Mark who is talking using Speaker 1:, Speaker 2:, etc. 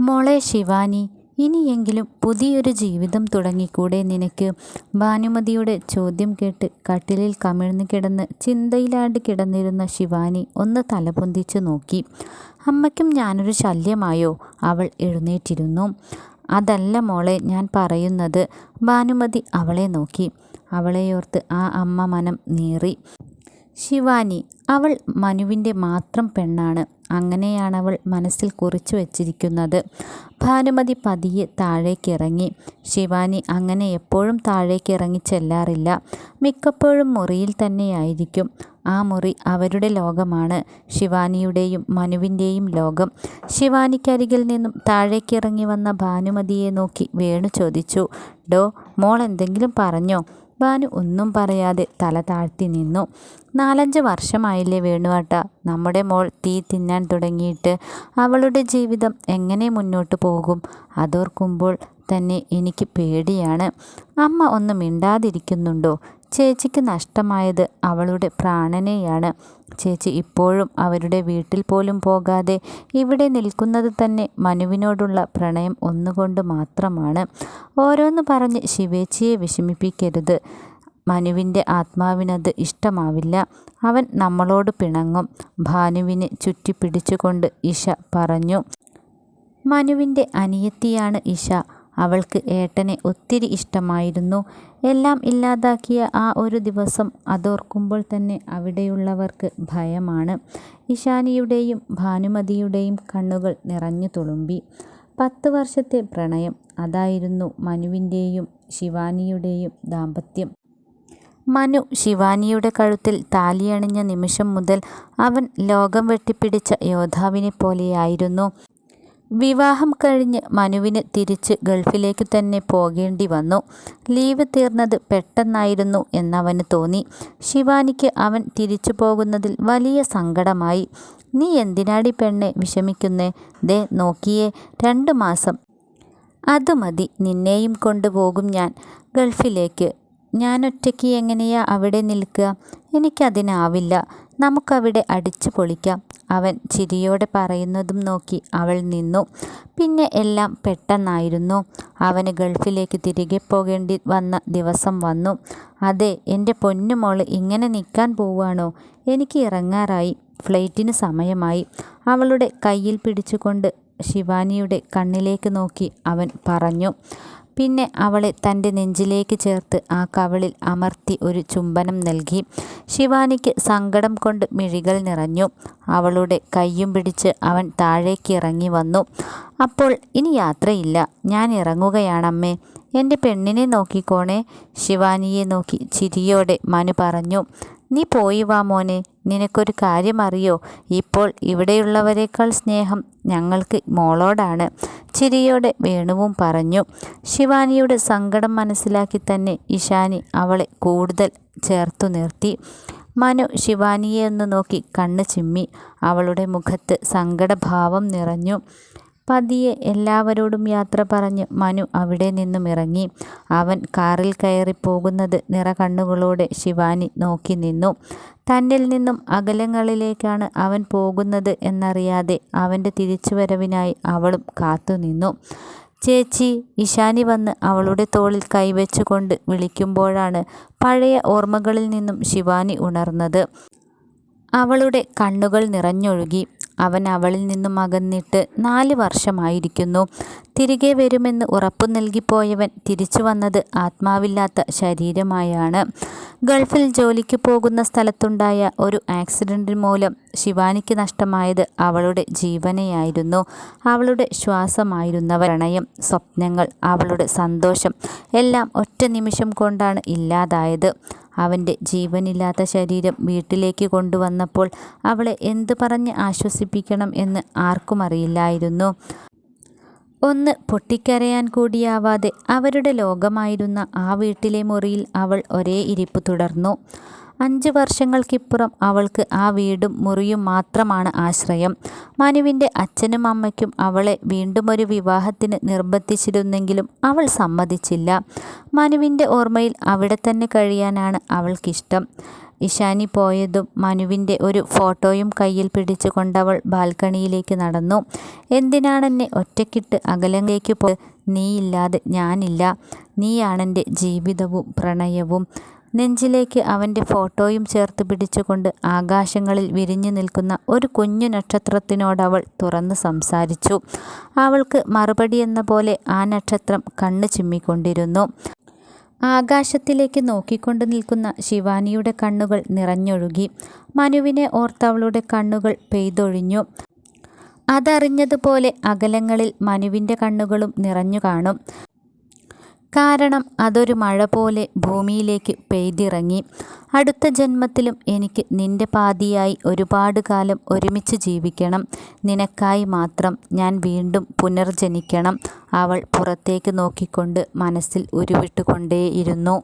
Speaker 1: മോളെ ശിവാനി ഇനിയെങ്കിലും പുതിയൊരു ജീവിതം തുടങ്ങിക്കൂടെ നിനക്ക്. ഭാനുമതിയുടെ ചോദ്യം കേട്ട് കട്ടിലിൽ കമിഴ്ന്നു കിടന്ന് ചിന്തയിലാണ്ട് കിടന്നിരുന്ന ശിവാനി ഒന്ന് തലപൊന്തിച്ചു നോക്കി. അമ്മയ്ക്കും ഞാനൊരു ശല്യമായോ? അവൾ എഴുന്നേറ്റിരുന്നു. അതല്ല മോളെ ഞാൻ പറയുന്നത്. ഭാനുമതി അവളെ നോക്കി. അവളെയോർത്ത് ആ അമ്മ മനം നീറി. ശിവാനി അവൾ മനുവിന്റെ മാത്രം പെണ്ണാണ്. അങ്ങനെയാണവൾ മനസ്സിൽ കുറിച്ചു വച്ചിരിക്കുന്നത്. ഭാനുമതി പതിയെ താഴേക്കിറങ്ങി. ശിവാനി അങ്ങനെ എപ്പോഴും താഴേക്കിറങ്ങി ചെല്ലാറില്ല. മിക്കപ്പോഴും മുറിയിൽ തന്നെയായിരിക്കും. ആ മുറി അവരുടെ ലോകമാണ്. ശിവാനിയുടെയും മനുവിന്റെയും ലോകം. ശിവാനിക്കരികിൽ നിന്നും താഴേക്കിറങ്ങി വന്ന ഭാനുമതിയെ നോക്കി വേണു ചോദിച്ചു. ഡോ മോൾ എന്തെങ്കിലും പറഞ്ഞോ? ഭാനു ഒന്നും പറയാതെ തല താഴ്ത്തി നിന്നു. നാലഞ്ച് വർഷമായില്ലേ വേണുവാട്ട. നമ്മുടെ മോൾ തീ തിന്നാൻ തുടങ്ങിയിട്ട് അവളുടെ ജീവിതം എങ്ങനെ മുന്നോട്ട് പോകും അതോർക്കുമ്പോൾ തന്നെ എനിക്ക് പേടിയാണ്. അമ്മ ഒന്ന് മിണ്ടാതിരിക്കുന്നുണ്ടോ? ചേച്ചിക്ക് നഷ്ടമായത് അവളുടെ പ്രാണനെയാണ്. ചേച്ചി ഇപ്പോഴും അവരുടെ വീട്ടിൽ പോലും പോകാതെ ഇവിടെ നിൽക്കുന്നത് തന്നെ മനുവിനോടുള്ള പ്രണയം ഒന്നുകൊണ്ട് മാത്രമാണ്. ഓരോന്ന് പറഞ്ഞ് ശിവേച്ചിയെ വിഷമിപ്പിക്കരുത്. മനുവിന്റെ ആത്മാവിനത് ഇഷ്ടമാവില്ല. അവൻ നമ്മളോട് പിണങ്ങും. ഭാനുവിനെ ചുറ്റിപ്പിടിച്ചുകൊണ്ട് ഇഷ പറഞ്ഞു മനുവിന്റെ അനിയത്തിയാണ് ഇഷ. അവൾക്ക് ഏട്ടനെ ഒത്തിരി ഇഷ്ടമായിരുന്നു. എല്ലാം ഇല്ലാതാക്കിയ ആ ഒരു ദിവസം അതോർക്കുമ്പോൾ തന്നെ അവിടെയുള്ളവർക്ക് ഭയമാണ്. ഇഷാനിയുടെയും ഭാനുമതിയുടെയും കണ്ണുകൾ നിറഞ്ഞു തുളുമ്പി. പത്ത് വർഷത്തെ പ്രണയം അതായിരുന്നു മനുവിന്റെയും ശിവാനിയുടെയും ദാമ്പത്യം. മനു ശിവാനിയുടെ കഴുത്തിൽ താലിയണിഞ്ഞ നിമിഷം മുതൽ അവൻ ലോകം വെട്ടിപ്പിടിച്ച യോദ്ധാവിനെ പോലെയായിരുന്നു. വിവാഹം കഴിഞ്ഞ് മനുവിന് തിരിച്ച് ഗൾഫിലേക്ക് തന്നെ പോകേണ്ടി വന്നു. ലീവ് തീർന്നത് പെട്ടെന്നായിരുന്നു എന്നവന് തോന്നി. ശിവാനിക്ക് അവൻ തിരിച്ചു പോകുന്നതിൽ വലിയ സങ്കടമായി. നീ എന്തിനാടി പെണ്ണെ വിഷമിക്കുന്നേ? ദേ നോക്കിയേ രണ്ട് മാസം. അത് മതി നിന്നെയും കൊണ്ടുപോകും ഞാൻ. ഗൾഫിലേക്ക്. ഞാനൊറ്റയ്ക്ക് എങ്ങനെയാ അവിടെ നിൽക്കുക? എനിക്കതിനാവില്ല. നമുക്കവിടെ അടിച്ചു പൊളിക്കാം. അവൻ ചിരിയോടെ പറയുന്നതും നോക്കി അവൾ നിന്നു. പിന്നെ എല്ലാം പെട്ടെന്നായിരുന്നു. അവന് ഗൾഫിലേക്ക് തിരികെ പോകേണ്ടി വന്ന ദിവസം വന്നു. അതെ എന്റെ പൊന്നുമോൾ ഇങ്ങനെ നിൽക്കാൻ പോവുകയാണോ? എനിക്ക് ഇറങ്ങാറായി. ഫ്ലൈറ്റിന് സമയമായി. അവളുടെ കയ്യിൽ പിടിച്ചുകൊണ്ട് ശിവാനിയുടെ കണ്ണിലേക്ക് നോക്കി അവൻ പറഞ്ഞു. പിന്നെ അവളെ തന്റെ നെഞ്ചിലേക്ക് ചേർത്ത് ആ കവളിൽ അമർത്തി ഒരു ചുംബനം നൽകി. ശിവാനിക്ക് സങ്കടം കൊണ്ട് മിഴികൾ നിറഞ്ഞു. അവളുടെ കയ്യും പിടിച്ച് അവൻ താഴേക്ക് ഇറങ്ങി വന്നു. അപ്പോൾ ഇനി യാത്രയില്ല. ഞാൻ ഇറങ്ങുകയാണമ്മേ. എന്റെ പെണ്ണിനെ നോക്കിക്കോണേ. ശിവാനിയെ നോക്കി ചിരിയോടെ മനു പറഞ്ഞു. നീ പോയി വാ മോനെ നിനക്കൊരു കാര്യം അറിയോ? ഇപ്പോൾ ഇവിടെയുള്ളവരെക്കാൾ സ്നേഹം ഞങ്ങൾക്ക് മോളോടാണ്. ചിരിയോടെ വേണുവും പറഞ്ഞു. ശിവാനിയുടെ സങ്കടം മനസ്സിലാക്കി തന്നെ ഇഷാനി അവളെ കൂടുതൽ ചേർത്തു നിർത്തി. മനു ശിവാനിയെ ഒന്ന് നോക്കി കണ്ണ് ചിമ്മി. അവളുടെ മുഖത്ത് സങ്കടഭാവം നിറഞ്ഞു. പതിയെ എല്ലാവരോടും യാത്ര പറഞ്ഞ് മനു അവിടെ നിന്നും ഇറങ്ങി. അവൻ കാറിൽ കയറി പോകുന്നത് നിറകണ്ണുകളോടെ ശിവാനി നോക്കി നിന്നു. തന്നിൽ നിന്നും അകലങ്ങളിലേക്കാണ് അവൻ പോകുന്നത് എന്നറിയാതെ അവന്റെ തിരിച്ചുവരവിനായി അവളും കാത്തുനിന്നു ചേച്ചി ഇഷാനി വന്ന് അവളുടെ തോളിൽ കൈവച്ചുകൊണ്ട് വിളിക്കുമ്പോഴാണ് പഴയ ഓർമ്മകളിൽ നിന്നും ശിവാനി ഉണർന്നത്. അവളുടെ കണ്ണുകൾ നിറഞ്ഞൊഴുകി. അവൻ അവളിൽ നിന്നും അകന്നിട്ട് നാല് വർഷമായിരിക്കുന്നു. തിരികെ വരുമെന്ന് ഉറപ്പു നൽകിപ്പോയവൻ തിരിച്ചു വന്നത് ആത്മാവില്ലാത്ത ശരീരമായാണ്. ഗൾഫിൽ ജോലിക്ക് പോകുന്ന സ്ഥലത്തുണ്ടായ ഒരു ആക്സിഡന്റ് മൂലം ശിവാനിക്ക് നഷ്ടമായത് അവളുടെ ജീവനെയായിരുന്നു. അവളുടെ ശ്വാസമായിരുന്നവ പ്രണയം സ്വപ്നങ്ങൾ അവളുടെ സന്തോഷം എല്ലാം ഒറ്റ നിമിഷം കൊണ്ടാണ് ഇല്ലാതായത്. അവന്റെ ജീവനില്ലാത്ത ശരീരം വീട്ടിലേക്ക് കൊണ്ടുവന്നപ്പോൾ അവളെ എന്തു പറഞ്ഞ് ആശ്വസിപ്പിക്കണം എന്ന് ആർക്കും അറിയില്ലായിരുന്നു. ഒന്ന് പൊട്ടിക്കരയാൻ കൂടിയാവാതെ അവരുടെ ലോകമായിരുന്ന ആ വീട്ടിലെ മുറിയിൽ അവൾ ഒരേ ഇരിപ്പ് തുടർന്നു. അഞ്ച് വർഷങ്ങൾക്കിപ്പുറം അവൾക്ക് ആ വീടും മുറിയും മാത്രമാണ് ആശ്രയം മനുവിന്റെ അച്ഛനും അമ്മയ്ക്കും അവളെ വീണ്ടും ഒരു വിവാഹത്തിന് നിർബന്ധിച്ചിരുന്നെങ്കിലും അവൾ സമ്മതിച്ചില്ല മനുവിന്റെ ഓർമ്മയിൽ അവിടെ തന്നെ കഴിയാനാണ് അവൾക്കിഷ്ടം ഇഷാനി പോയതും മനുവിന്റെ ഒരു ഫോട്ടോയും കയ്യിൽ പിടിച്ചുകൊണ്ടവൾ ബാൽക്കണിയിലേക്ക് നടന്നു. എന്തിനാണെന്നെ ഒറ്റക്കിട്ട് അകലങ്ങേക്ക് പോ നീയില്ലാതെ ഞാനില്ല. നീയാണെന്റെ ജീവിതവും പ്രണയവും. നെഞ്ചിലേക്ക് അവന്റെ ഫോട്ടോയും ചേർത്ത് പിടിച്ചുകൊണ്ട് ആകാശങ്ങളിൽ വിരിഞ്ഞു നിൽക്കുന്ന ഒരു കുഞ്ഞു നക്ഷത്രത്തിനോടവൾ തുറന്ന് സംസാരിച്ചു. അവൾക്ക് മറുപടി എന്ന പോലെ ആ നക്ഷത്രം കണ്ണു ചിമ്മിക്കൊണ്ടിരുന്നു. ആകാശത്തിലേക്ക് നോക്കിക്കൊണ്ട് നിൽക്കുന്ന ശിവാനിയുടെ കണ്ണുകൾ നിറഞ്ഞൊഴുകി. മനുവിനെ ഓർത്തവളുടെ കണ്ണുകൾ പെയ്തൊഴിഞ്ഞു. അതറിഞ്ഞതുപോലെ അകലങ്ങളിൽ മനുവിന്റെ കണ്ണുകളും നിറഞ്ഞു കാണും. കാരണം അതൊരു മഴ പോലെ ഭൂമിയിലേക്ക് പെയ്തിറങ്ങി. അടുത്ത ജന്മത്തിലും എനിക്ക് നിന്റെ പാതിയായി ഒരുപാട് കാലം ഒരുമിച്ച് ജീവിക്കണം. നിനക്കായി മാത്രം ഞാൻ വീണ്ടും പുനർജനിക്കണം. അവൾ പുറത്തേക്ക് നോക്കിക്കൊണ്ട് മനസ്സിൽ ഉരുവിട്ടുകൊണ്ടേയിരുന്നു.